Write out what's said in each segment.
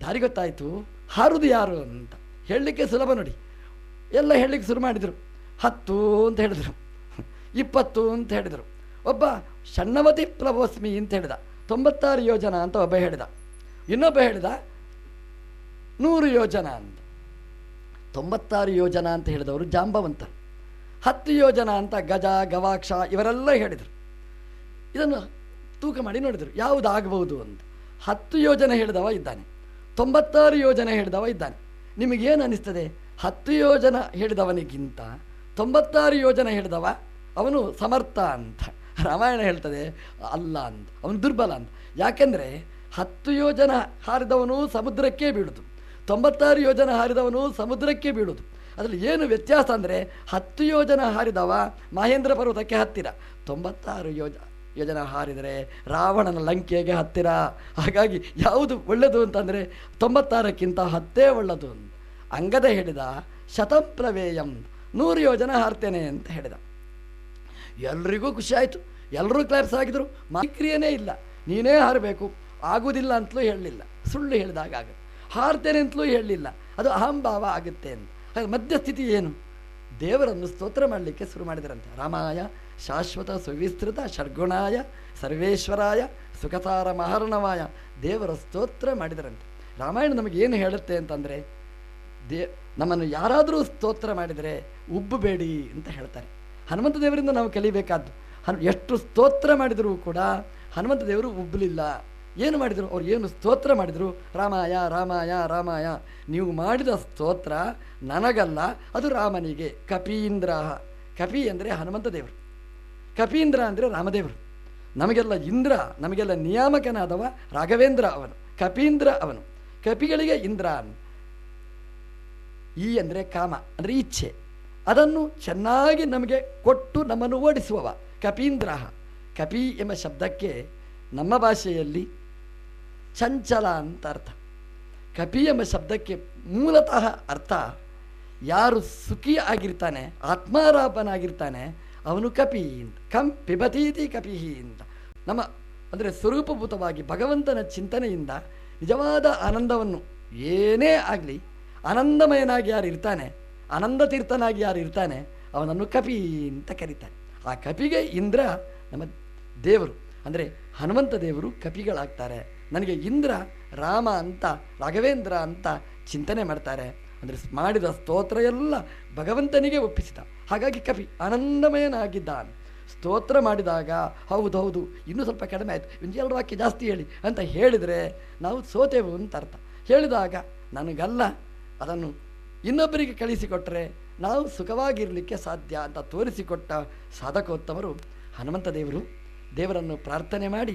ದಾರಿ ಗೊತ್ತಾಯಿತು. ಹಾರುದು ಯಾರು ಅಂತ. ಹೇಳಲಿಕ್ಕೆ ಸುಲಭ ನೋಡಿ. ಎಲ್ಲ ಹೇಳಲಿಕ್ಕೆ ಶುರು ಮಾಡಿದರು. ಹತ್ತು ಅಂತ ಹೇಳಿದರು. ಇಪ್ಪತ್ತು ಅಂತ ಹೇಳಿದರು. ಒಬ್ಬ ಷಣ್ಣವತಿ ಪ್ರಭೋಸ್ಮಿ ಅಂತ ಹೇಳಿದ. ತೊಂಬತ್ತಾರು ಯೋಜನ ಅಂತ ಒಬ್ಬ ಹೇಳಿದ. ಇನ್ನೊಬ್ಬ ಹೇಳಿದ, ನೂರು ಯೋಜನ ಅಂತ. ತೊಂಬತ್ತಾರು ಯೋಜನ ಅಂತ ಹೇಳಿದವರು ಜಾಂಬವಂತ. ಹತ್ತು ಯೋಜನ ಅಂತ ಗಜ, ಗವಾಕ್ಷ ಇವರೆಲ್ಲ ಹೇಳಿದರು. ಇದನ್ನು ತೂಕ ಮಾಡಿ ನೋಡಿದರು. ಯಾವುದಾಗಬಹುದು ಅಂತ. ಹತ್ತು ಯೋಜನೆ ಹೇಳಿದವ ಇದ್ದಾನೆ. ತೊಂಬತ್ತಾರು ಯೋಜನೆ ಹೇಳಿದವ ಇದ್ದಾನೆ. ನಿಮಗೇನು ಅನಿಸ್ತದೆ? ಹತ್ತು ಯೋಜನ ಹೇಳಿದವನಿಗಿಂತ ತೊಂಬತ್ತಾರು ಯೋಜನೆ ಹೇಳಿದವ ಅವನು ಸಮರ್ಥ ಅಂತ. ರಾಮಾಯಣ ಹೇಳ್ತದೆ, ಅಲ್ಲ ಅಂತ. ಅವನು ದುರ್ಬಲ ಅಂತ. ಯಾಕೆಂದರೆ ಹತ್ತು ಯೋಜನ ಹಾರಿದವನು ಸಮುದ್ರಕ್ಕೆ ಬೀಳುದು. ತೊಂಬತ್ತಾರು ಯೋಜನ ಹಾರಿದವನು ಸಮುದ್ರಕ್ಕೆ ಬೀಳುದು. ಅದರಲ್ಲಿ ಏನು ವ್ಯತ್ಯಾಸ ಅಂದರೆ ಹತ್ತು ಯೋಜನ ಹಾರಿದವ ಮಹೇಂದ್ರ ಪರ್ವತಕ್ಕೆ ಹತ್ತಿರ. ತೊಂಬತ್ತಾರು ಯೋಜ ಯೋಜನ ಹಾರಿದರೆ ರಾವಣನ ಲಂಕೆಗೆ ಹತ್ತಿರ. ಹಾಗಾಗಿ ಯಾವುದು ಒಳ್ಳೆಯದು ಅಂತಂದರೆ ತೊಂಬತ್ತಾರಕ್ಕಿಂತ ಹತ್ತೇ ಒಳ್ಳೆಯದು ಅಂಗದ ಹೇಳಿದ ಶತಪ್ರವೇಯಂ ನೂರು ಯೋಜನ ಹಾರ್ತೇನೆ ಅಂತ ಹೇಳಿದ. ಎಲ್ರಿಗೂ ಖುಷಿ ಆಯಿತು. ಎಲ್ಲರೂ ಕ್ಲಾಪ್ಸ್ ಆಗಿದ್ರು. ಮಾಕ್ರಿಯೇನೇ ಇಲ್ಲ. ನೀನೇ ಹಾರಬೇಕು. ಆಗುವುದಿಲ್ಲ ಅಂತಲೂ ಹೇಳಲಿಲ್ಲ. ಸುಳ್ಳು ಹೇಳಿದಾಗ ಆಗುತ್ತೆ ಹಾರ್ತೇನೆ ಅಂತಲೂ ಹೇಳಲಿಲ್ಲ. ಅದು ಅಹಂಭಾವ ಆಗುತ್ತೆ ಅಂತ. ಹಾಗೆ ಮಧ್ಯಸ್ಥಿತಿ ಏನು? ದೇವರನ್ನು ಸ್ತೋತ್ರ ಮಾಡಲಿಕ್ಕೆ ಶುರು ಮಾಡಿದರಂತೆ. ರಾಮಾಯ ಶಾಶ್ವತ ಸುವಿಸ್ತೃತ ಷಡ್ಗುಣಾಯ ಸರ್ವೇಶ್ವರಾಯ ಸುಖಸಾರ ಮಹರ್ಣವಾಯ ದೇವರ ಸ್ತೋತ್ರ ಮಾಡಿದರಂತೆ. ರಾಮಾಯಣ ನಮಗೇನು ಹೇಳುತ್ತೆ ಅಂತಂದರೆ, ದೇ, ನಮ್ಮನ್ನು ಯಾರಾದರೂ ಸ್ತೋತ್ರ ಮಾಡಿದರೆ ಉಬ್ಬಬೇಡಿ ಅಂತ ಹೇಳ್ತಾರೆ. ಹನುಮಂತ ದೇವರಿಂದ ನಾವು ಕಲಿಬೇಕಾದ್ದು, ಹನು, ಎಷ್ಟು ಸ್ತೋತ್ರ ಮಾಡಿದರೂ ಕೂಡ ಹನುಮಂತ ದೇವರು ಉಬ್ಬಲಿಲ್ಲ ಏನು ಮಾಡಿದರು? ಅವ್ರು ಏನು ಸ್ತೋತ್ರ ಮಾಡಿದರು? ರಾಮಾಯ ರಾಮಾಯ ರಾಮಾಯ. ನೀವು ಮಾಡಿದ ಸ್ತೋತ್ರ ನನಗಲ್ಲ, ಅದು ರಾಮನಿಗೆ. ಕಪೀಂದ್ರ ಕಪಿ ಅಂದರೆ ಹನುಮಂತ ದೇವರು. ಕಪೀಂದ್ರ ಅಂದರೆ ರಾಮದೇವರು. ನಮಗೆಲ್ಲ ಇಂದ್ರ, ನಮಗೆಲ್ಲ ನಿಯಾಮಕನಾದವ ರಾಘವೇಂದ್ರ ಅವನು, ಕಪೀಂದ್ರ ಅವನು. ಕಪಿಗಳಿಗೆ ಇಂದ್ರ ಈ ಅಂದರೆ ಕಾಮ, ಅಂದರೆ ಇಚ್ಛೆ. ಅದನ್ನು ಚೆನ್ನಾಗಿ ನಮಗೆ ಕೊಟ್ಟು ನಮ್ಮನ್ನು ಓಡಿಸುವವ ಕಪೀಂದ್ರ ಕಪಿ ಎಂಬ ಶಬ್ದಕ್ಕೆ ನಮ್ಮ ಭಾಷೆಯಲ್ಲಿ ಚಂಚಲ ಅಂತ ಅರ್ಥ. ಕಪಿ ಎಂಬ ಶಬ್ದಕ್ಕೆ ಮೂಲತಃ ಅರ್ಥ ಯಾರು ಸುಖಿ ಆಗಿರ್ತಾನೆ, ಆತ್ಮಾರಾಪನಾಗಿರ್ತಾನೆ ಅವನು ಕಪಿ ಅಂತ ಕಂ ಪಿಬತೀತಿ ಕಪಿಹಿ ಅಂತ ನಮ್ಮ ಅಂದರೆ ಸ್ವರೂಪಭೂತವಾಗಿ ಭಗವಂತನ ಚಿಂತನೆಯಿಂದ ನಿಜವಾದ ಆನಂದವನ್ನು ಏನೇ ಆಗಲಿ, ಆನಂದಮಯನಾಗಿ ಯಾರು ಇರ್ತಾನೆ ಆನಂದ ತೀರ್ಥನಾಗಿ ಯಾರು ಇರ್ತಾನೆ, ಅವನನ್ನು ಕಪಿ ಅಂತ ಕರೀತಾನೆ ಆ ಕಪಿಗೆ ಇಂದ್ರ ನಮ್ಮ ದೇವರು, ಅಂದರೆ ಹನುಮಂತ ದೇವರು ಕಪಿಗಳಾಗ್ತಾರೆ. ನನಗೆ ಇಂದ್ರ ರಾಮ ಅಂತ, ರಾಘವೇಂದ್ರ ಅಂತ ಚಿಂತನೆ ಮಾಡ್ತಾರೆ. ಅಂದರೆ ಮಾಡಿದ ಸ್ತೋತ್ರ ಎಲ್ಲ ಭಗವಂತನಿಗೆ ಒಪ್ಪಿಸಿದ. ಹಾಗಾಗಿ ಕವಿ ಆನಂದಮಯನಾಗಿದ್ದಾನೆ. ಸ್ತೋತ್ರ ಮಾಡಿದಾಗ, ಹೌದು ಹೌದು, ಇನ್ನೂ ಸ್ವಲ್ಪ ಕಡಿಮೆ ಆಯಿತು. ಇನ್ನು ಎರಡು ವಾಕ್ಯ ಜಾಸ್ತಿ ಹೇಳಿ ಅಂತ ಹೇಳಿದರೆ ನಾವು ಸೋತೆವು ಅಂತ ಅರ್ಥ. ಹೇಳಿದಾಗ, ನನಗಲ್ಲ, ಅದನ್ನು ಇನ್ನೊಬ್ಬರಿಗೆ ಕಳಿಸಿಕೊಟ್ಟರೆ ನಾವು ಸುಖವಾಗಿರಲಿಕ್ಕೆ ಸಾಧ್ಯ ಅಂತ ತೋರಿಸಿಕೊಟ್ಟ ಸಾಧಕೋತ್ತಮರು ಹನುಮಂತ ದೇವರು ದೇವರನ್ನು ಪ್ರಾರ್ಥನೆ ಮಾಡಿ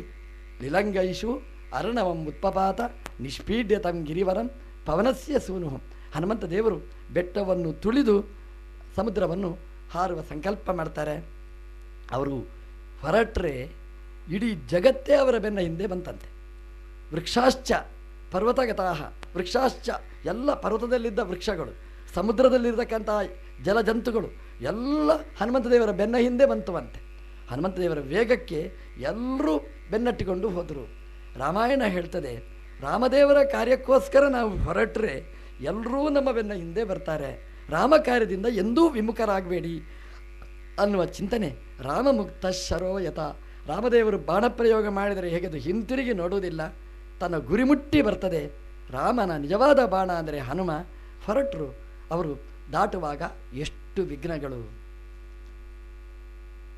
ಲಿಲಂಗೈಷು ಅರ್ಣವಂ ಉತ್ಪಪಾತ ನಿಷ್ಪೀಡ್ಯತಂ ಗಿರಿವರಂ ಪವನಸ್ಯ ಸೂನು ಹನುಮಂತ ದೇವರು ಬೆಟ್ಟವನ್ನು ತುಳಿದು ಸಮುದ್ರವನ್ನು ಹಾರುವ ಸಂಕಲ್ಪ ಮಾಡ್ತಾರೆ. ಅವರು ಹೊರಟ್ರೆ ಇಡೀ ಜಗತ್ತೇ ಅವರ ಬೆನ್ನ ಹಿಂದೆ ಬಂತಂತೆ. ವೃಕ್ಷಾಶ್ಚ, ಪರ್ವತಗತಾಹ, ವೃಕ್ಷಾಶ್ಚ, ಎಲ್ಲ ಪರ್ವತದಲ್ಲಿದ್ದ ವೃಕ್ಷಗಳು, ಸಮುದ್ರದಲ್ಲಿರ್ತಕ್ಕಂತಹ ಜಲಜಂತುಗಳು, ಎಲ್ಲ ಹನುಮಂತ ದೇವರ ಬೆನ್ನ ಹಿಂದೆ ಬಂತುವಂತೆ ಹನುಮಂತ ದೇವರ ವೇಗಕ್ಕೆ ಎಲ್ಲರೂ ಬೆನ್ನಟ್ಟಿಕೊಂಡು ಹೋದರು. ರಾಮಾಯಣ ಹೇಳ್ತದೆ, ರಾಮದೇವರ ಕಾರ್ಯಕ್ಕೋಸ್ಕರ ನಾವು ಹೊರಟ್ರೆ ಎಲ್ಲರೂ ನಮ್ಮ ಬೆನ್ನ ಹಿಂದೆ ಬರ್ತಾರೆ. ರಾಮ ಕಾರ್ಯದಿಂದ ಎಂದೂ ವಿಮುಖರಾಗಬೇಡಿ ಅನ್ನುವ ಚಿಂತನೆ ರಾಮ ಮುಕ್ತ ಶರೋಯತ. ರಾಮದೇವರು ಬಾಣಪ್ರಯೋಗ ಮಾಡಿದರೆ ಹೇಗೆದು ಹಿಂತಿರುಗಿ ನೋಡುವುದಿಲ್ಲ. ತನ್ನ ಗುರಿ ಮುಟ್ಟಿ ಬರ್ತದೆ. ರಾಮನ ನಿಜವಾದ ಬಾಣ ಅಂದರೆ ಹನುಮ. ಹೊರಟರು, ಅವರು ದಾಟುವಾಗ ಎಷ್ಟು ವಿಘ್ನಗಳು.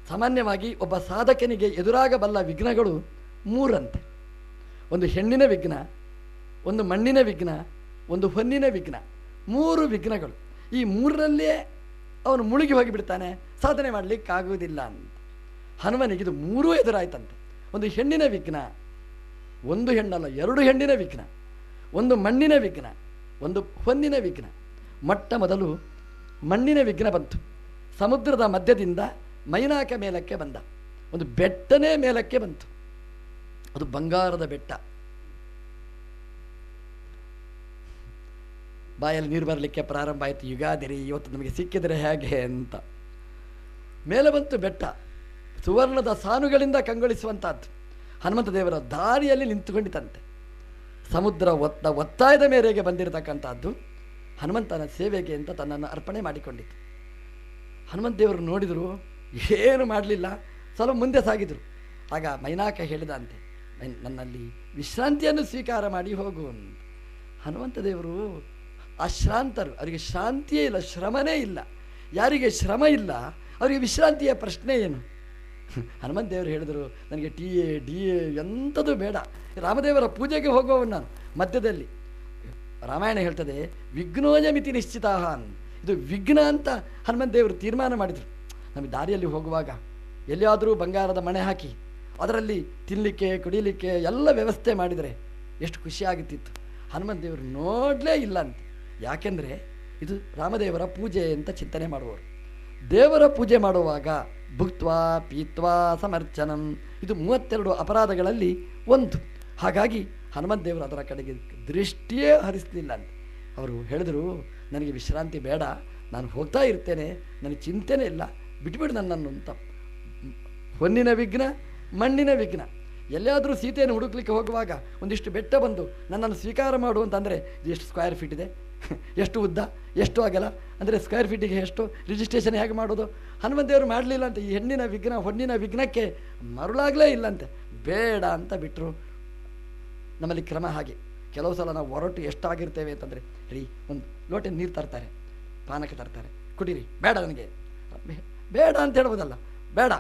ಸಾಮಾನ್ಯವಾಗಿ ಒಬ್ಬ ಸಾಧಕನಿಗೆ ಎದುರಾಗಬಲ್ಲ ವಿಘ್ನಗಳು ಮೂರಂತೆ. ಒಂದು ಹೆಣ್ಣಿನ ವಿಘ್ನ, ಒಂದು ಮಣ್ಣಿನ ವಿಘ್ನ ಒಂದು ಹೊನ್ನಿನ ವಿಘ್ನ, ಮೂರು ವಿಘ್ನಗಳು. ಈ ಮೂರರಲ್ಲೇ ಅವನು ಮುಳುಗಿ ಹೋಗಿಬಿಡ್ತಾನೆ, ಸಾಧನೆ ಮಾಡಲಿಕ್ಕಾಗುವುದಿಲ್ಲ ಅಂತ. ಹನುಮನಿಗೆ ಇದು ಮೂರೂ ಎದುರಾಯ್ತಂತೆ. ಒಂದು ಹೆಣ್ಣಿನ ವಿಘ್ನ, ಒಂದು ಹೆಣ್ಣಲ್ಲ, ಎರಡು ಹೆಣ್ಣಿನ ವಿಘ್ನ, ಒಂದು ಮಣ್ಣಿನ ವಿಘ್ನ, ಒಂದು ಹೊನ್ನಿನ ವಿಘ್ನ. ಮೊಟ್ಟ ಮೊದಲು ಮಣ್ಣಿನ ವಿಘ್ನ ಬಂತು. ಸಮುದ್ರದ ಮಧ್ಯದಿಂದ ಮೈನಾಕ ಮೇಲಕ್ಕೆ ಬಂದ. ಒಂದು ಬೆಟ್ಟನೇ ಮೇಲಕ್ಕೆ ಬಂತು. ಅದು ಬಂಗಾರದ ಬೆಟ್ಟ. ಬಾಯಲ್ಲಿ ನೀರು ಬರಲಿಕ್ಕೆ ಪ್ರಾರಂಭ ಆಯಿತು. ಯುಗಾದಿರಿ, ಇವತ್ತು ನಮಗೆ ಸಿಕ್ಕಿದರೆ ಹೇಗೆ? ಅಂತ. ಮೇಲೆ ಬಂತು ಬೆಟ್ಟ. ಸುವರ್ಣದ ಸಾನುಗಳಿಂದ ಕಂಗೊಳಿಸುವಂಥದ್ದು. ಹನುಮಂತ ದೇವರ ದಾರಿಯಲ್ಲಿ ನಿಂತುಕೊಂಡಿತಂತೆ ಸಮುದ್ರ ಒತ್ತ, ಒತ್ತಾಯದ ಮೇರೆಗೆ ಬಂದಿರತಕ್ಕಂಥದ್ದು. ಹನುಮಂತನ ಸೇವೆಗೆ ಅಂತ ತನ್ನನ್ನು ಅರ್ಪಣೆ ಮಾಡಿಕೊಂಡಿತ್ತು. ಹನುಮಂತ ದೇವರು ನೋಡಿದರು, ಏನು ಮಾಡಲಿಲ್ಲ? ಸ್ವಲ್ಪ ಮುಂದೆ ಸಾಗಿದರು. ಆಗ ಮೈನಾಕ ಹೇಳಿದಂತೆ, ನನ್ನಲ್ಲಿ ವಿಶ್ರಾಂತಿಯನ್ನು ಸ್ವೀಕಾರ ಮಾಡಿ ಹೋಗು ಹನುಮಂತ ದೇವರು ಅಶ್ರಾಂತರು ಅವರಿಗೆ ಶಾಂತಿಯೇ ಇಲ್ಲ, ಶ್ರಮನೇ ಇಲ್ಲ. ಯಾರಿಗೆ ಶ್ರಮ ಇಲ್ಲ, ಅವರಿಗೆ ವಿಶ್ರಾಂತಿಯ ಪ್ರಶ್ನೆ ಏನು? ಹನುಮಂತ ದೇವರು ಹೇಳಿದರು, ನನಗೆ ಟಿ ಎ, ಡಿ ಎ ಎಂಥದ್ದು ಬೇಡ. ರಾಮದೇವರ ಪೂಜೆಗೆ ಹೋಗುವವನು ನಾನು. ಮಧ್ಯದಲ್ಲಿ ರಾಮಾಯಣ ಹೇಳ್ತದೆ ವಿಘ್ನೋಜ ಮಿತಿ ನಿಶ್ಚಿತ ಇದು ವಿಘ್ನ ಅಂತ ಹನುಮಂತ ದೇವರು ತೀರ್ಮಾನ ಮಾಡಿದರು. ನಮಗೆ ದಾರಿಯಲ್ಲಿ ಹೋಗುವಾಗ ಎಲ್ಲಿಯಾದರೂ ಬಂಗಾರದ ಮಣೆ ಹಾಕಿ, ಅದರಲ್ಲಿ ತಿನ್ನಲಿಕ್ಕೆ ಕುಡಿಲಿಕ್ಕೆ ಎಲ್ಲ ವ್ಯವಸ್ಥೆ ಮಾಡಿದರೆ ಎಷ್ಟು ಖುಷಿಯಾಗುತ್ತಿತ್ತು ಹನುಮಂತ ದೇವರು, ನೋಡಲೇ ಇಲ್ಲ ಅಂತ. ಯಾಕೆಂದರೆ ಇದು ರಾಮದೇವರ ಪೂಜೆ ಅಂತ ಚಿಂತನೆ ಮಾಡುವವರು. ದೇವರ ಪೂಜೆ ಮಾಡುವಾಗ ಭುಕ್ತ್ವಾ ಪೀತ್ವಾ ಸಮರ್ಚನಂ. ಇದು ಮೂವತ್ತೆರಡು ಅಪರಾಧಗಳಲ್ಲಿ ಒಂದು. ಹಾಗಾಗಿ ಹನುಮಂತ ದೇವರು ಅದರ ಕಡೆಗೆ ದೃಷ್ಟಿಯೇ ಹರಿಸಲಿಲ್ಲ ಅಂತ. ಅವರು ಹೇಳಿದರು, ನನಗೆ ವಿಶ್ರಾಂತಿ ಬೇಡ, ನಾನು ಹೋಗ್ತಾ ಇರ್ತೇನೆ, ನನಗೆ ಚಿಂತೆನೇ ಇಲ್ಲ, ಬಿಟ್ಬಿಡು ನನ್ನನ್ನು ಅಂತ. ಹೊನ್ನಿನ ವಿಘ್ನ, ಮಣ್ಣಿನ ವಿಘ್ನ. ಎಲ್ಲಾದರೂ ಸೀತೆಯನ್ನು ಹುಡುಕ್ಲಿಕ್ಕೆ ಹೋಗುವಾಗ ಒಂದಿಷ್ಟು ಬೆಟ್ಟ ಬಂದು ನನ್ನನ್ನು ಸ್ವೀಕಾರ ಮಾಡು ಅಂತಂದರೆ ಎಷ್ಟು ಸ್ಕ್ವೇರ್ ಫೀಟ್ ಇದೆ? ಎಷ್ಟು ಉದ್ದ, ಎಷ್ಟು ಆಗಲ್ಲ ಅಂದರೆ ಸ್ಕ್ವೇರ್ ಫೀಟಿಗೆ ಎಷ್ಟು? ರಿಜಿಸ್ಟ್ರೇಷನ್ ಹೇಗೆ ಮಾಡೋದು? ಹನುಮಂತೇವರು ಮಾಡಲಿಲ್ಲ ಅಂತ ಈ ಹೆಣ್ಣಿನ ವಿಘ್ನ, ಹೊನ್ನಿನ ವಿಘ್ನಕ್ಕೆ ಮರುಳಾಗಲೇ ಇಲ್ಲಂತೆ. ಬೇಡ ಅಂತ ಬಿಟ್ಟರು ನಮ್ಮಲ್ಲಿ ಕ್ರಮ ಹಾಗೆ. ಕೆಲವು ಸಲ ನಾವು ಹೊರಟು ಎಷ್ಟಾಗಿರ್ತೇವೆ ಅಂತಂದರೆ, ರೀ, ಒಂದು ಲೋಟ ನೀರು ತರ್ತಾರೆ. ಪಾನಕ ತರ್ತಾರೆ. ಕುಡೀರಿ, ಬೇಡ ನನಗೆ. ಬೇಡ ಅಂತ ಹೇಳ್ಬೋದಲ್ಲ ಬೇಡ.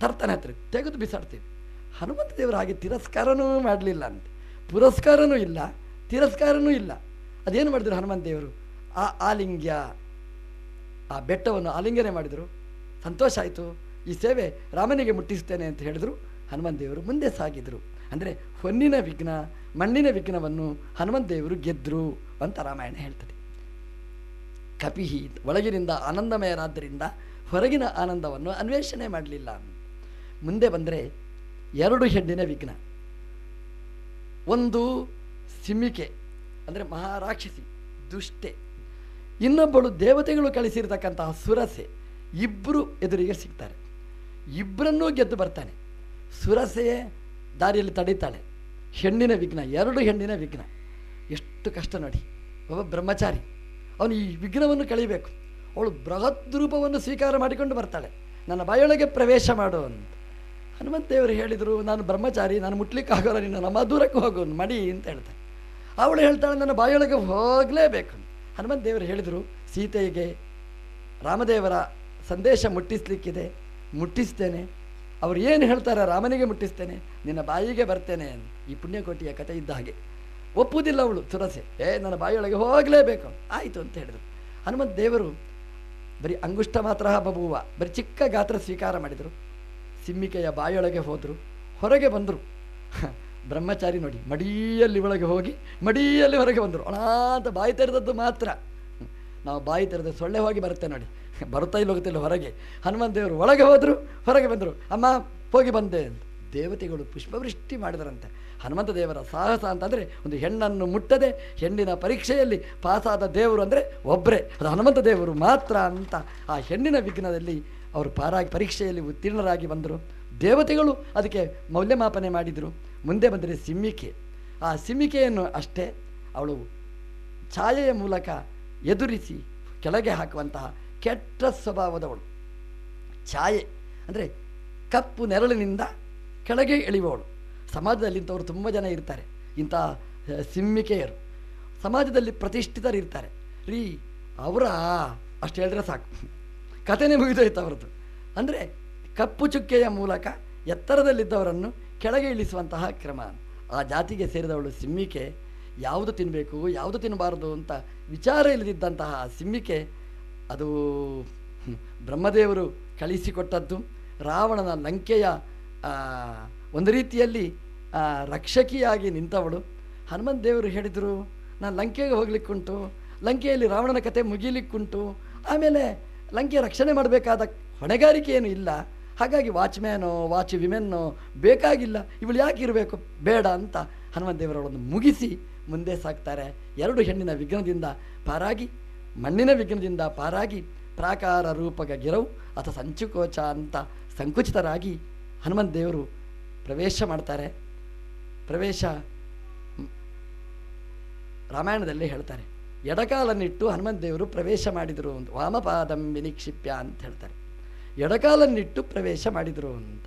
ತರ್ತಾನೆ ಹತ್ತಿರ ತೆಗೆದು ಬಿಸಾಡ್ತೀವಿ. ಹನುಮಂತ ದೇವರು ಹಾಗೆ ತಿರಸ್ಕಾರನೂ ಮಾಡಲಿಲ್ಲ ಅಂತೆ. ಪುರಸ್ಕಾರನೂ ಇಲ್ಲ, ತಿರಸ್ಕಾರನೂ ಇಲ್ಲ. ಅದೇನು ಮಾಡಿದರು ಹನುಮಂತ ದೇವರು? ಆ ಆಲಿಂಗ್ಯ, ಆ ಬೆಟ್ಟವನ್ನು ಆಲಿಂಗನೆ ಮಾಡಿದರು. ಸಂತೋಷ ಆಯಿತು. ಈ ಸೇವೆ ರಾಮನಿಗೆ ಮುಟ್ಟಿಸ್ತೇನೆ ಅಂತ ಹೇಳಿದರು. ಹನುಮಂತ ದೇವರು ಮುಂದೆ ಸಾಗಿದರು. ಅಂದರೆ ಹೊನ್ನಿನ ವಿಘ್ನ, ಮಣ್ಣಿನ ವಿಘ್ನವನ್ನು ಹನುಮಂತ ದೇವರು ಗೆದ್ದರು ಅಂತ ರಾಮಾಯಣ ಹೇಳ್ತದೆ. ಕಪಿಹಿ ಒಳಗಿನಿಂದ ಆನಂದಮಯರಾದ್ದರಿಂದ ಹೊರಗಿನ ಆನಂದವನ್ನು ಅನ್ವೇಷಣೆ ಮಾಡಲಿಲ್ಲ. ಮುಂದೆ ಬಂದರೆ ಎರಡು ಹೆಣ್ಣಿನ ವಿಘ್ನ. ಒಂದು ಸಿಮ್ಮಿಕೆ ಅಂದರೆ ಮಹಾರಾಕ್ಷಸಿ, ದುಷ್ಟೆ. ಇನ್ನೊಬ್ಬಳು ದೇವತೆಗಳು ಕಳಿಸಿರ್ತಕ್ಕಂತಹ ಸುರಸೆ ಇಬ್ಬರು ಎದುರಿಗೆ ಸಿಗ್ತಾರೆ. ಇಬ್ಬರನ್ನೂ ಗೆದ್ದು ಬರ್ತಾನೆ. ಸುರಸೆಯೇ ದಾರಿಯಲ್ಲಿ ತಡೀತಾಳೆ. ಹೆಣ್ಣಿನ ವಿಘ್ನ, ಎರಡು ಹೆಣ್ಣಿನ ವಿಘ್ನ. ಎಷ್ಟು ಕಷ್ಟ ನೋಡಿ. ಒಬ್ಬ ಬ್ರಹ್ಮಚಾರಿ, ಅವನು ಈ ವಿಘ್ನವನ್ನು ಕಳಿಬೇಕು. ಅವಳು ಬೃಹತ್ ರೂಪವನ್ನು ಸ್ವೀಕಾರ ಮಾಡಿಕೊಂಡು ಬರ್ತಾಳೆ. ನನ್ನ ಬಾಯೊಳಗೆ ಪ್ರವೇಶ ಮಾಡು ಅಂತ. ಹನುಮಂತ ದೇವರು ಹೇಳಿದರು, ನಾನು ಬ್ರಹ್ಮಚಾರಿ, ನಾನು ಮುಟ್ಲಿಕ್ಕೆ ಆಗೋಲ್ಲ ನಿನ್ನ ನಮ್ಮ ದೂರಕ್ಕೆ ಹೋಗೋನು ಮಡಿ ಅಂತ ಹೇಳ್ತಾನೆ ಅವಳು ಹೇಳ್ತಾಳೆ, ನನ್ನ ಬಾಯೊಳಗೆ ಹೋಗಲೇಬೇಕು ಹನುಮಂತ ದೇವರು ಹೇಳಿದರು, ಸೀತೆಗೆ ರಾಮದೇವರ ಸಂದೇಶ ಮುಟ್ಟಿಸ್ಲಿಕ್ಕಿದೆ, ಮುಟ್ಟಿಸ್ತೇನೆ. ಅವ್ರು ಏನು ಹೇಳ್ತಾರೆ, ರಾಮನಿಗೆ ಮುಟ್ಟಿಸ್ತೇನೆ, ನಿನ್ನ ಬಾಯಿಗೆ ಬರ್ತೇನೆ ಈ ಪುಣ್ಯಕೋಟಿಯ ಕಥೆ ಇದ್ದ ಹಾಗೆ. ಒಪ್ಪುವುದಿಲ್ಲ ಅವಳು ತುರಸೆ. ಏ, ನನ್ನ ಬಾಯಿಯೊಳಗೆ ಹೋಗಲೇಬೇಕು ಆಯಿತು ಅಂತ ಹೇಳಿದರು. ಹನುಮಂತ ದೇವರು ಬರೀ ಅಂಗುಷ್ಟ ಮಾತ್ರ ಬಬುವ ಬರೀ ಚಿಕ್ಕ ಗಾತ್ರ ಸ್ವೀಕಾರ ಮಾಡಿದರು. ಸಿಮ್ಮಿಕೆಯ ಬಾಯೊಳಗೆ ಹೋದರು, ಹೊರಗೆ ಬಂದರು. ಬ್ರಹ್ಮಚಾರಿ ನೋಡಿ, ಮಡಿಯಲ್ಲಿ ಒಳಗೆ ಹೋಗಿ, ಮಡಿಯಲ್ಲಿ ಹೊರಗೆ ಬಂದರು. ಅನಾಥ ಅಂತ ಬಾಯಿ ತೆರೆದದ್ದು ಮಾತ್ರ. ನಾವು ಬಾಯಿ ತೆರೆದ ಸೊಳ್ಳೆ ಹೋಗಿ ಬರುತ್ತೆ ನೋಡಿ. ಬರುತ್ತಾ ಇಲ್ಲ ಹೋಗುತ್ತಿಲ್ಲ ಹೊರಗೆ. ಹನುಮಂತ ದೇವರು ಒಳಗೆ ಹೋದರು, ಹೊರಗೆ ಬಂದರು. ಅಮ್ಮ, ಹೋಗಿ ಬಂದೆ ಅಂತ. ದೇವತೆಗಳು ಪುಷ್ಪವೃಷ್ಟಿ ಮಾಡಿದರಂತೆ. ಹನುಮಂತ ದೇವರ ಸಾಹಸ ಅಂತಂದರೆ ಒಂದು ಹೆಣ್ಣನ್ನು ಮುಟ್ಟದೆ ಹೆಣ್ಣಿನ ಪರೀಕ್ಷೆಯಲ್ಲಿ ಪಾಸಾದ ದೇವರು ಅಂದರೆ ಒಬ್ಬರೇ ಅದು ಹನುಮಂತ ದೇವರು ಮಾತ್ರ ಅಂತ ಆ ಹೆಣ್ಣಿನ ವಿಘ್ನದಲ್ಲಿ ಅವರು ಪಾರಾಗಿ ಪರೀಕ್ಷೆಯಲ್ಲಿ ಉತ್ತೀರ್ಣರಾಗಿ ಬಂದರು. ದೇವತೆಗಳು ಅದಕ್ಕೆ ಮೌಲ್ಯಮಾಪನೆ ಮಾಡಿದರು. ಮುಂದೆ ಬಂದರೆ ಸಿಮ್ಮಿಕೆ ಆ ಸಿಮ್ಮಿಕೆಯನ್ನು ಅಷ್ಟೇ ಅವಳು ಛಾಯೆಯ ಮೂಲಕ ಎದುರಿಸಿ ಕೆಳಗೆ ಹಾಕುವಂತಹ ಕೆಟ್ಟ ಸ್ವಭಾವದವಳು. ಛಾಯೆ ಅಂದರೆ ಕಪ್ಪು ನೆರಳಿನಿಂದ ಕೆಳಗೆ ಎಳೆಯುವವಳು. ಸಮಾಜದಲ್ಲಿ ಇಂಥವ್ರು ತುಂಬ ಜನ ಇರ್ತಾರೆ. ಇಂಥ ಸಿಮ್ಮಿಕೆಯರು ಸಮಾಜದಲ್ಲಿ ಪ್ರತಿಷ್ಠಿತರಿರ್ತಾರೆ ರೀ, ಅವರ, ಅಷ್ಟು ಹೇಳಿದ್ರೆ ಸಾಕು. ಕಥೆನೇ ಮುಗಿದೋಯ್ತು ಅವರದ್ದು. ಅಂದರೆ ಕಪ್ಪು ಚುಕ್ಕೆಯ ಮೂಲಕ ಎತ್ತರದಲ್ಲಿದ್ದವರನ್ನು ಕೆಳಗೆ ಇಳಿಸುವಂತಹ ಕ್ರಮ. ಆ ಜಾತಿಗೆ ಸೇರಿದವಳು ಸಿಮ್ಮಿಕೆ ಯಾವುದು ತಿನ್ನಬೇಕು ಯಾವುದು ತಿನ್ನಬಾರದು ಅಂತ ವಿಚಾರ ಇಲ್ಲದಿದ್ದಂತಹ ಆ ಸಿಮ್ಮಿಕೆ ಅದು ಹ್ಮ್, ಬ್ರಹ್ಮದೇವರು ಕಳಿಸಿಕೊಟ್ಟದ್ದು. ರಾವಣನ ಲಂಕೆಯ ಒಂದು ರೀತಿಯಲ್ಲಿ ರಕ್ಷಕಿಯಾಗಿ ನಿಂತವಳು. ಹನುಮಂತ ದೇವರು ಹೇಳಿದರು ನಾನು ಲಂಕೆಗೆ ಹೋಗ್ಲಿಕ್ಕುಂಟು. ಲಂಕೆಯಲ್ಲಿ ರಾವಣನ ಕತೆ ಮುಗಿಲಿಕ್ಕುಂಟು. ಆಮೇಲೆ ಲಂಕೆ ರಕ್ಷಣೆ ಮಾಡಬೇಕಾದ ಹೊಣೆಗಾರಿಕೆ ಏನು ಇಲ್ಲ. ಹಾಗಾಗಿ ವಾಚ್ಮ್ಯಾನು ವಾಚ್ ವಿಮೆನ್ನು ಬೇಕಾಗಿಲ್ಲ. ಇವಳು ಯಾಕೆ ಇರಬೇಕು? ಬೇಡ ಅಂತ ಹನುಮಂತ ದೇವರವಳನ್ನು ಮುಗಿಸಿ ಮುಂದೆ ಸಾಕ್ತಾರೆ. ಎರಡು ಹೆಣ್ಣಿನ ವಿಘ್ನದಿಂದ ಪಾರಾಗಿ, ಮಣ್ಣಿನ ವಿಘ್ನದಿಂದ ಪಾರಾಗಿ ಪ್ರಾಕಾರ ರೂಪಕ ಗಿರವು ಅಥವಾ ಸಂಚುಕೋಚ ಅಂತ ಸಂಕುಚಿತರಾಗಿ ಹನುಮಂತ ದೇವರು ಪ್ರವೇಶ ಮಾಡ್ತಾರೆ. ಪ್ರವೇಶ ರಾಮಾಯಣದಲ್ಲಿ ಹೇಳ್ತಾರೆ. ಎಡಕಾಲನ್ನಿಟ್ಟು ಹನುಮಂತ ದೇವರು ಪ್ರವೇಶ ಮಾಡಿದರು ಒಂದು ವಾಮಪಾದಂ ವಿನಿಕ್ಷಿಪ್ಯ ಅಂತ ಹೇಳ್ತಾರೆ. ಎಡಕಾಲನ್ನಿಟ್ಟು ಪ್ರವೇಶ ಮಾಡಿದರು ಅಂತ.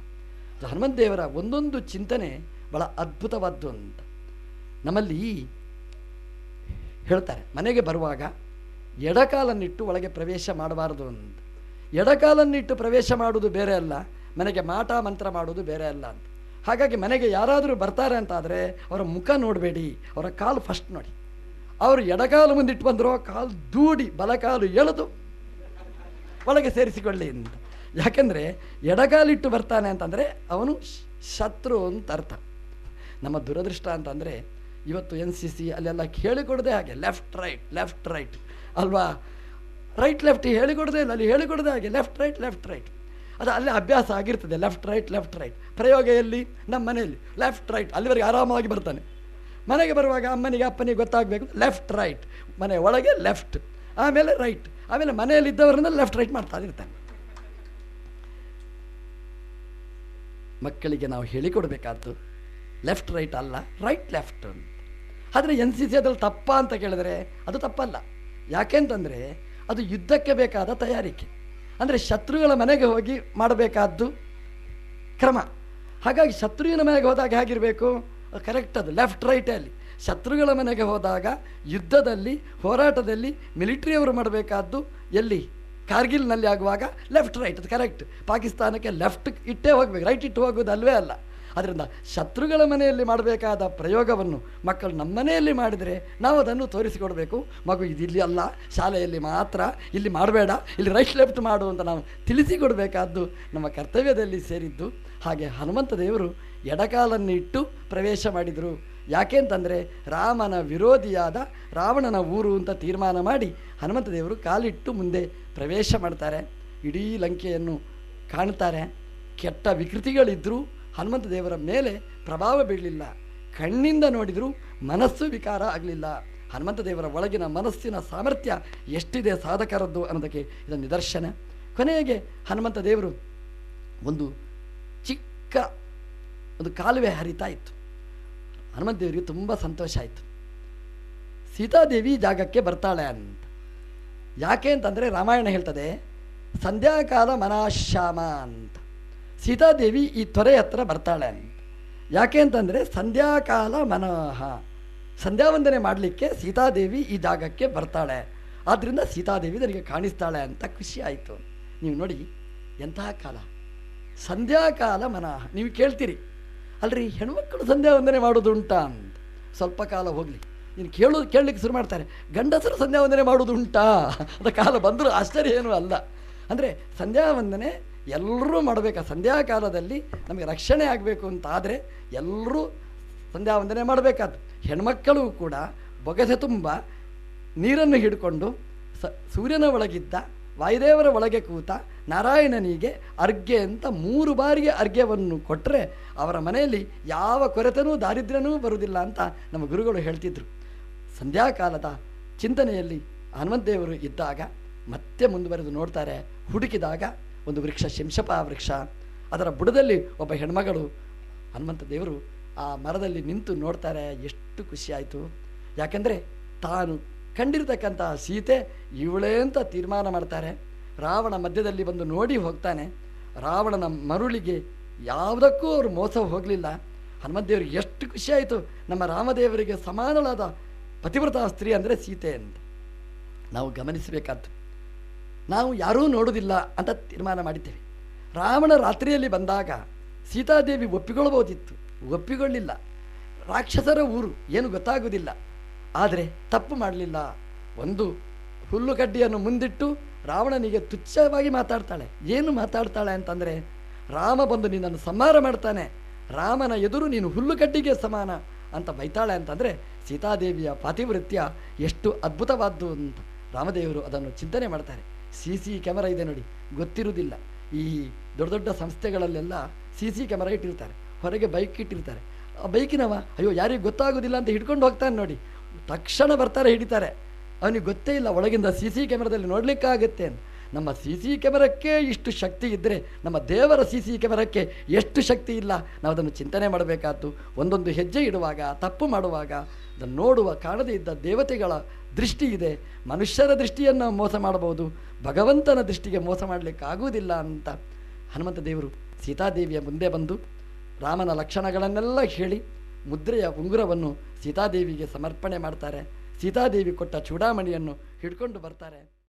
ಹನುಮಂತ ದೇವರ ಒಂದೊಂದು ಚಿಂತನೆ ಬಹಳ ಅದ್ಭುತವಾದ್ದು ಅಂತ. ನಮ್ಮಲ್ಲಿ ಹೇಳ್ತಾರೆ, ಮನೆಗೆ ಬರುವಾಗ ಎಡಕಾಲನ್ನಿಟ್ಟು ಒಳಗೆ ಪ್ರವೇಶ ಮಾಡಬಾರದು ಅಂತ. ಎಡಕಾಲನ್ನಿಟ್ಟು ಪ್ರವೇಶ ಮಾಡುವುದು ಬೇರೆ ಅಲ್ಲ, ಮನೆಗೆ ಮಾಟ ಮಂತ್ರ ಮಾಡುವುದು ಬೇರೆ ಅಲ್ಲ ಅಂತ. ಹಾಗಾಗಿ ಮನೆಗೆ ಯಾರಾದರೂ ಬರ್ತಾರೆ ಅಂತಾದರೆ ಅವರ ಮುಖ ನೋಡಬೇಡಿ, ಅವರ ಕಾಲು ಫಸ್ಟ್ ನೋಡಿ. ಅವರು ಎಡಕಾಲು ಮುಂದಿಟ್ಟು ಬಂದರೂ ಕಾಲು ದೂಡಿ ಬಲಕಾಲು ಎಳೆದು ಒಳಗೆ ಸೇರಿಸಿಕೊಳ್ಳಿ ಅಂತ. ಯಾಕೆಂದರೆ ಎಡಗಾಲಿಟ್ಟು ಬರ್ತಾನೆ ಅಂತಂದರೆ ಅವನು ಶತ್ರು ಅಂತ ಅರ್ಥ. ನಮ್ಮ ದುರದೃಷ್ಟ ಅಂತಂದರೆ ಇವತ್ತು ಎನ್ ಸಿ ಸಿ ಅಲ್ಲೆಲ್ಲ ಹೇಳಿಕೊಡದೆ ಹಾಗೆ ಲೆಫ್ಟ್ ರೈಟ್ ಲೆಫ್ಟ್ ರೈಟ್ ಅಲ್ವಾ? ರೈಟ್ ಲೆಫ್ಟ್ ಹೇಳಿಕೊಡದೆ ಇಲ್ಲ, ಅಲ್ಲಿ ಹೇಳಿಕೊಡದೆ ಹಾಗೆ ಲೆಫ್ಟ್ ರೈಟ್ ಲೆಫ್ಟ್ ರೈಟ್ ಅದು ಅಲ್ಲೇ ಅಭ್ಯಾಸ ಆಗಿರ್ತದೆ ಲೆಫ್ಟ್ ರೈಟ್ ಲೆಫ್ಟ್ ರೈಟ್ ಪ್ರಯೋಗ ಎಲ್ಲಿ? ನಮ್ಮ ಮನೆಯಲ್ಲಿ. ಲೆಫ್ಟ್ ರೈಟ್ ಅಲ್ಲಿವರೆಗೆ ಆರಾಮಾಗಿ ಬರ್ತಾನೆ. ಮನೆಗೆ ಬರುವಾಗ ಅಮ್ಮನಿಗೆ, ಅಪ್ಪನಿಗೆ ಗೊತ್ತಾಗಬೇಕು ಲೆಫ್ಟ್ ರೈಟ್ ಮನೆ ಒಳಗೆ ಲೆಫ್ಟ್ ಆಮೇಲೆ ರೈಟ್ ಆಮೇಲೆ ಮನೆಯಲ್ಲಿದ್ದವರನ್ನ ಲೆಫ್ಟ್ ರೈಟ್ ಮಾಡ್ತಾ ಇರ್ತಾನೆ. ಮಕ್ಕಳಿಗೆ ನಾವು ಹೇಳಿಕೊಡಬೇಕಾದ್ದು. ಲೆಫ್ಟ್ ರೈಟ್ ಅಲ್ಲ ರೈಟ್ ಲೆಫ್ಟ್ ಅಂತ. ಆದರೆ ಎನ್ ಸಿ ಸಿ ಅದ್ರಲ್ಲಿ ತಪ್ಪ ಅಂತ ಕೇಳಿದ್ರೆ ಅದು ತಪ್ಪಲ್ಲ. ಯಾಕೆಂತಂದರೆ ಅದು ಯುದ್ಧಕ್ಕೆ ಬೇಕಾದ ತಯಾರಿಕೆ. ಅಂದರೆ ಶತ್ರುಗಳ ಮನೆಗೆ ಹೋಗಿ ಮಾಡಬೇಕಾದ್ದು ಕ್ರಮ. ಹಾಗಾಗಿ ಶತ್ರುವಿನ ಮನೆಗೆ ಹೋದಾಗ ಹೇಗಿರಬೇಕು? ಕರೆಕ್ಟ್ ಅದು ಲೆಫ್ಟ್ ರೈಟಲ್ಲಿ ಶತ್ರುಗಳ ಮನೆಗೆ ಹೋದಾಗ ಯುದ್ಧದಲ್ಲಿ, ಹೋರಾಟದಲ್ಲಿ ಮಿಲಿಟ್ರಿಯವರು ಮಾಡಬೇಕಾದ್ದು ಎಲ್ಲಿ? ಕಾರ್ಗಿಲ್ನಲ್ಲಿ ಆಗುವಾಗ ಲೆಫ್ಟ್ ರೈಟ್ ಅದು ಕರೆಕ್ಟ್ ಪಾಕಿಸ್ತಾನಕ್ಕೆ ಲೆಫ್ಟ್ ಇಟ್ಟೇ ಹೋಗ್ಬೇಕು ರೈಟ್ ಇಟ್ಟು ಹೋಗೋದು ಅಲ್ವೇ ಅಲ್ಲ. ಅದರಿಂದ ಶತ್ರುಗಳ ಮನೆಯಲ್ಲಿ ಮಾಡಬೇಕಾದ ಪ್ರಯೋಗವನ್ನು ಮಕ್ಕಳು ನಮ್ಮ ಮನೆಯಲ್ಲಿ ಮಾಡಿದರೆ ನಾವು ಅದನ್ನು ತೋರಿಸಿಕೊಡಬೇಕು. ಮಗು ಇದಿಲ್ಲಿ ಅಲ್ಲ, ಶಾಲೆಯಲ್ಲಿ ಮಾತ್ರ, ಇಲ್ಲಿ ಮಾಡಬೇಡ, ಇಲ್ಲಿ ರೈಟ್ ಲೆಫ್ಟ್ ಮಾಡು ಅಂತ ನಾವು ತಿಳಿಸಿಕೊಡಬೇಕಾದ್ದು ನಮ್ಮ ಕರ್ತವ್ಯದಲ್ಲಿ ಸೇರಿದ್ದು. ಹಾಗೆ ಹನುಮಂತ ದೇವರು ಎಡಕಾಲನ್ನು ಇಟ್ಟು ಪ್ರವೇಶ ಮಾಡಿದರು. ಯಾಕೆ ಅಂತಂದರೆ ರಾಮನ ವಿರೋಧಿಯಾದ ರಾವಣನ ಊರು ಅಂತ ತೀರ್ಮಾನ ಮಾಡಿ ಹನುಮಂತ ದೇವರು ಕಾಲಿಟ್ಟು ಮುಂದೆ ಪ್ರವೇಶ ಮಾಡ್ತಾರೆ. ಇಡೀ ಲಂಕೆಯನ್ನು ಕಾಣ್ತಾರೆ. ಕೆಟ್ಟ ವಿಕೃತಿಗಳಿದ್ದರೂ ಹನುಮಂತ ದೇವರ ಮೇಲೆ ಪ್ರಭಾವ ಬೀಳಲಿಲ್ಲ ಕಣ್ಣಿಂದ ನೋಡಿದರೂ ಮನಸ್ಸು ವಿಕಾರ ಆಗಲಿಲ್ಲ. ಹನುಮಂತ ದೇವರ ಒಳಗಿನ ಮನಸ್ಸಿನ ಸಾಮರ್ಥ್ಯ ಎಷ್ಟಿದೆ ಸಾಧಕರದ್ದು ಅನ್ನೋದಕ್ಕೆ ಇದು ನಿದರ್ಶನ. ಕೊನೆಗೆ ಹನುಮಂತ ದೇವರು ಒಂದು ಚಿಕ್ಕ ಒಂದು ಕಾಲುವೆ ಹರಿತಾ ಇತ್ತು. ಹನುಮಂತ ದೇವರಿಗೆ ತುಂಬ ಸಂತೋಷ ಆಯಿತು. ಸೀತಾದೇವಿ ಜಾಗಕ್ಕೆ ಬರ್ತಾಳೆ ಅಂತ. ಯಾಕೆ ಅಂತಂದರೆ ರಾಮಾಯಣ ಹೇಳ್ತದೆ, ಸಂಧ್ಯಾಕಾಲ ಮನಾಶ್ಯಾಮ ಅಂತ. ಸೀತಾದೇವಿ ಈ ತೊರೆ ಹತ್ರ ಬರ್ತಾಳೆ ಅಂತ. ಯಾಕೆ ಅಂತಂದರೆ ಸಂಧ್ಯಾಕಾಲ ಮನಃ. ಸಂಧ್ಯಾವಂದನೆ ಮಾಡಲಿಕ್ಕೆ ಸೀತಾದೇವಿ ಈ ಜಾಗಕ್ಕೆ ಬರ್ತಾಳೆ. ಆದ್ದರಿಂದ ಸೀತಾದೇವಿ ನನಗೆ ಕಾಣಿಸ್ತಾಳೆ ಅಂತ ಖುಷಿ ಆಯಿತು. ನೀವು ನೋಡಿ ಎಂತಹ ಕಾಲ. ಸಂಧ್ಯಾಕಾಲ ಮನಃ. ನೀವು ಕೇಳ್ತೀರಿ. ಅಲ್ರಿ, ಹೆಣ್ಮಕ್ಳು ಸಂಧ್ಯಾ ವಂದನೆ ಮಾಡೋದು ಅಂತ ಸ್ವಲ್ಪ ಕಾಲ ಹೋಗಲಿ. ಇನ್ನು ಕೇಳೋದು ಕೇಳಲಿಕ್ಕೆ ಶುರು ಮಾಡ್ತಾರೆ. ಗಂಡಸರು ಸಂಧ್ಯಾ ವಂದನೆ ಮಾಡೋದು ಅಂತ ಕಾಲ ಬಂದರೂ ಆಶ್ಚರ್ಯ ಏನೂ ಅಲ್ಲ. ಅಂದರೆ ಸಂಧ್ಯಾ ವಂದನೆ ಎಲ್ಲರೂ ಮಾಡಬೇಕು. ಸಂಧ್ಯಾ ಕಾಲದಲ್ಲಿ ನಮಗೆ ರಕ್ಷಣೆ ಆಗಬೇಕು ಅಂತ ಆದರೆ ಎಲ್ಲರೂ ಸಂಧ್ಯಾ ವಂದನೆ ಮಾಡಬೇಕಾದ್ರು ಹೆಣ್ಮಕ್ಕಳು ಕೂಡ ಬೊಗಸೆ ತುಂಬ ನೀರನ್ನು ಹಿಡ್ಕೊಂಡು ಸ ಸೂರ್ಯನ ಒಳಗಿದ್ದ ವಾಯುದೇವರ ಒಳಗೆ ಕೂತ ನಾರಾಯಣನಿಗೆ ಅರ್ಘ್ಯ ಅಂತ ಮೂರು ಬಾರಿಗೆ ಅರ್ಘ್ಯವನ್ನು ಕೊಟ್ಟರೆ ಅವರ ಮನೆಯಲ್ಲಿ ಯಾವ ಕೊರತೆನೂ ದಾರಿದ್ರ್ಯನೂ ಬರುವುದಿಲ್ಲ ಅಂತ ನಮ್ಮ ಗುರುಗಳು ಹೇಳ್ತಿದ್ರು. ಸಂಧ್ಯಾಕಾಲದ ಚಿಂತನೆಯಲ್ಲಿ ಹನುಮಂತದೇವರು ಇದ್ದಾಗ, ಮತ್ತೆ ಮುಂದುವರೆದು ನೋಡ್ತಾರೆ, ಹುಡುಕಿದಾಗ ಒಂದು ವೃಕ್ಷ ಶಿಂಶಪ ವೃಕ್ಷ, ಅದರ ಬುಡದಲ್ಲಿ ಒಬ್ಬ ಹೆಣ್ಮಗಳು ಹನುಮಂತ ದೇವರು ಆ ಮರದಲ್ಲಿ ನಿಂತು ನೋಡ್ತಾರೆ, ಎಷ್ಟು ಖುಷಿಯಾಯಿತು. ಯಾಕೆಂದರೆ ತಾನು ಕಂಡಿರ್ತಕ್ಕಂಥ ಸೀತೆ ಇವಳೇ ಅಂತ ತೀರ್ಮಾನ ಮಾಡ್ತಾರೆ. ರಾವಣ ಮಧ್ಯದಲ್ಲಿ ಬಂದು ನೋಡಿ ಹೋಗ್ತಾನೆ. ರಾವಣನ ಮರುಳಿಗೆ ಯಾವುದಕ್ಕೂ ಅವರು ಮೋಸ ಹೋಗಲಿಲ್ಲ. ಹನುಮದೇವರು ಎಷ್ಟು ಖುಷಿಯಾಯಿತು ನಮ್ಮ ರಾಮದೇವರಿಗೆ ಸಮಾನಳಾದ ಪತಿವ್ರತ ಸ್ತ್ರೀ ಅಂದರೆ ಸೀತೆ ಅಂತ. ನಾವು ಗಮನಿಸಬೇಕಾದ್ದು. ನಾವು ಯಾರೂ ನೋಡುವುದಿಲ್ಲ ಅಂತ ತೀರ್ಮಾನ ಮಾಡಿದ್ದೇವೆ. ರಾವಣ ರಾತ್ರಿಯಲ್ಲಿ ಬಂದಾಗ ಸೀತಾದೇವಿ ಒಪ್ಪಿಕೊಳ್ಬೋದಿತ್ತು. ಒಪ್ಪಿಕೊಳ್ಳಿಲ್ಲ. ರಾಕ್ಷಸರ ಊರು, ಏನು ಗೊತ್ತಾಗುವುದಿಲ್ಲ. ಆದರೆ ತಪ್ಪು ಮಾಡಲಿಲ್ಲ. ಒಂದು ಹುಲ್ಲು ಕಡ್ಡಿಯನ್ನು ಮುಂದಿಟ್ಟು ರಾವಣನಿಗೆ ತುಚ್ಛವಾಗಿ ಮಾತಾಡ್ತಾಳೆ. ಏನು ಮಾತಾಡ್ತಾಳೆ ಅಂತಂದರೆ, ರಾಮ ಬಂದು ನಿನ್ನನ್ನು ಸಂಹಾರ ಮಾಡ್ತಾನೆ. ರಾಮನ ಎದುರು ನೀನು ಹುಲ್ಲು ಕಡ್ಡಿಗೆ ಸಮಾನ ಅಂತ ಬೈತಾಳೆ ಅಂತಂದರೆ, ಸೀತಾದೇವಿಯ ಪಾತಿವೃತ್ಯ ಎಷ್ಟು ಅದ್ಭುತವಾದ್ದು ಅಂತ ರಾಮದೇವರು ಅದನ್ನು ಚಿಂತನೆ ಮಾಡ್ತಾರೆ. ಸಿ ಸಿ ಕ್ಯಾಮರಾ ಇದೆ ನೋಡಿ, ಗೊತ್ತಿರುವುದಿಲ್ಲ. ಈ ದೊಡ್ಡ ದೊಡ್ಡ ಸಂಸ್ಥೆಗಳಲ್ಲೆಲ್ಲ ಸಿ ಸಿ ಕ್ಯಾಮರಾ ಇಟ್ಟಿರ್ತಾರೆ. ಹೊರಗೆ ಬೈಕ್ ಇಟ್ಟಿರ್ತಾರೆ. ಆ ಬೈಕಿನವ, ಅಯ್ಯೋ, ಯಾರಿಗೂ ಗೊತ್ತಾಗೋದಿಲ್ಲ ಅಂತ ಹಿಡ್ಕೊಂಡು ಹೋಗ್ತಾನೆ ನೋಡಿ. ತಕ್ಷಣ ಬರ್ತಾರೆ ಹಿಡಿತಾರೆ. ಅವನಿಗೆ ಗೊತ್ತೇ ಇಲ್ಲ, ಒಳಗಿಂದ ಸಿ ಸಿ ಕ್ಯಾಮರಾದಲ್ಲಿ ನೋಡಲಿಕ್ಕಾಗುತ್ತೆ ನಮ್ಮ ಸಿ ಸಿ ಕ್ಯಾಮರಕ್ಕೆ ಇಷ್ಟು ಶಕ್ತಿ ಇದ್ದರೆ ನಮ್ಮ ದೇವರ ಸಿ ಸಿ ಕ್ಯಾಮರಕ್ಕೆ ಎಷ್ಟು ಶಕ್ತಿ ಇಲ್ಲ? ನಾವು ಅದನ್ನು ಚಿಂತನೆ ಮಾಡಬೇಕಾದ್ದು, ಒಂದೊಂದು ಹೆಜ್ಜೆ ಇಡುವಾಗ, ತಪ್ಪು ಮಾಡುವಾಗ, ಅದನ್ನು ನೋಡುವ ಕಾಣದೇ ಇದ್ದ ದೇವತೆಗಳ ದೃಷ್ಟಿ ಇದೆ. ಮನುಷ್ಯರ ದೃಷ್ಟಿಯನ್ನು ಮೋಸ ಮಾಡಬಹುದು, ಭಗವಂತನ ದೃಷ್ಟಿಗೆ ಮೋಸ ಮಾಡಲಿಕ್ಕಾಗುವುದಿಲ್ಲ ಅಂತ. ಹನುಮಂತ ದೇವರು ಸೀತಾದೇವಿಯ ಮುಂದೆ ಬಂದು, ರಾಮನ ಲಕ್ಷಣಗಳನ್ನೆಲ್ಲ ಹೇಳಿ, ಮುದ್ರೆಯ ಉಂಗುರವನ್ನು ಸೀತಾದೇವಿಗೆ ಸಮರ್ಪಣೆ ಮಾಡ್ತಾರೆ. ಸೀತಾದೇವಿ ಕೊಟ್ಟ ಚೂಡಾಮಣಿಯನ್ನು ಹಿಡ್ಕೊಂಡು ಬರ್ತಾರೆ.